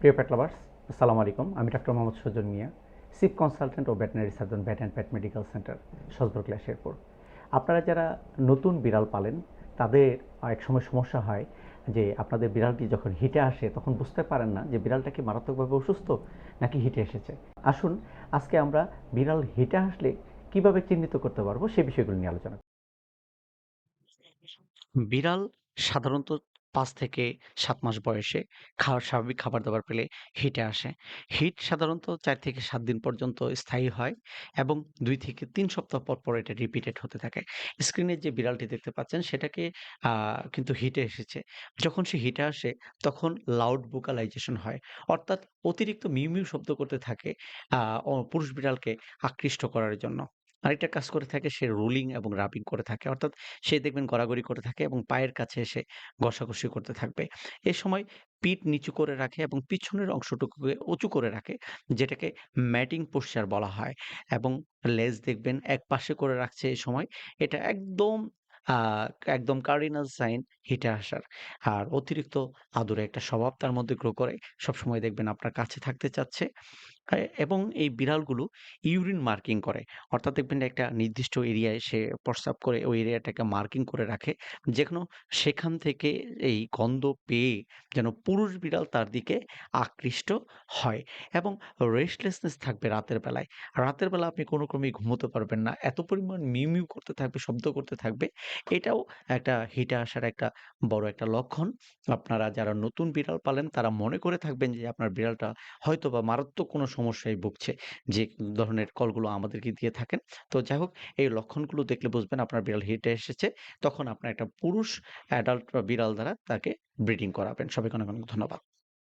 প্রিয় pet lovers আসসালামু আলাইকুম। আমি ডাক্তার Mohammad Sajjan Mia chief consultant O veterinary surgeon vet and pet medical center Sajbarkola Sherpur. আপনারা যারা নতুন বিড়াল পালেন, তাদের এক সময় সমস্যা হয় যে আপনাদের বিড়ালটি যখন হিটে আসে, তখন বুঝতে পারেন না যে বিড়ালটা কি মারাত্মকভাবে অসুস্থ নাকি হিটে এসেছে। আসুন, আজকে আমরা বিড়াল হিটে আসলে কীভাবে চিহ্নিত করতে পারব, সে বিষয়গুলো নিয়ে আলোচনা। বিড়াল সাধারণত ৫ থেকে ৭ মাস বয়সে খাওয়ার স্বাভাবিক খাবার-দাবার পেলে হিটে আসে। হিট সাধারণত ৪ থেকে ৭ দিন পর্যন্ত স্থায়ী হয় এবং ২ থেকে ৩ সপ্তাহ পর, পর এটা রিপিটেড হতে থাকে। স্ক্রিনে যে বিড়ালটি দেখতে পাচ্ছেন সেটাকে কিন্তু হিটে এসেছে। যখন সে হিটে আসে তখন লাউড ভোকালাইজেশন হয়। অর্থাৎ অতিরিক্ত মিউ, মিউ শব্দ করতে থাকে পুরুষ বিড়ালকে আকৃষ্ট করার জন্য। আরেকটা কাজ করে থাকে সে রুলিং এবং রাবিং করে থাকে। অর্থাৎ সে দেখবেন গড়াগড়ি করে থাকে এবং পায়ের কাছে এসে ঘষাঘষি করতে থাকবে। এ সময় পিঠ নিচু করে রাখে এবং পিছনের অংশটুকুকে উঁচু করে রাখে, যেটাকে ম্যাটিং পোশ্চার বলা হয় এবং লেজ দেখবেন এক পাশে করে রাখছে এ সময়। এটা একদম একদম কার্ডিনাল সাইন হিটে আসার। আর অতিরিক্ত আদুরে একটা স্বভাব তার মধ্যে গ্রো করে। সবসময় দেখবেন আপনার কাছে থাকতে চাচ্ছে। এ এবং এই বিড়ালগুলো ইউরিন মার্কিং করে। অর্থাৎ দেখবেন একটা নির্দিষ্ট এরিয়ায় সে প্রস্রাব করে ওই এরিয়াটাকে মার্কিং করে রাখে। যেন সেখান থেকে এই গন্ধ পেয়ে যেন পুরুষ বিড়াল তার দিকে আকৃষ্ট হয় এবং রেস্টলেসনেস থাকবে রাতের বেলায়। রাতের বেলা আপনি কোনো ক্রমেই ঘুমোতে পারবেন না। এত পরিমাণ মিউ, মিউ করতে থাকবে, শব্দ করতে থাকবে। এটাও একটা হিটে আসার একটা বড় একটা লক্ষণ। আপনারা যারা নতুন বিড়াল পালেন তারা মনে করে থাকবেন যে আপনার বিড়ালটা হয়তো বা মারাত্মক কোনো সমস্যায় ভুগছে। যে ধরনের কলগুলো আমাদেরকে দিয়ে থাকেন। তো যাই হোক এই লক্ষণগুলো দেখলে বুঝবেন আপনার বিড়াল হিটে এসেছে। তখন আপনার একটা পুরুষ অ্যাডাল্ট বা বিড়াল দ্বারা তাকে ব্রিডিং করাবেন। সবাইকে অনেক, অনেক ধন্যবাদ।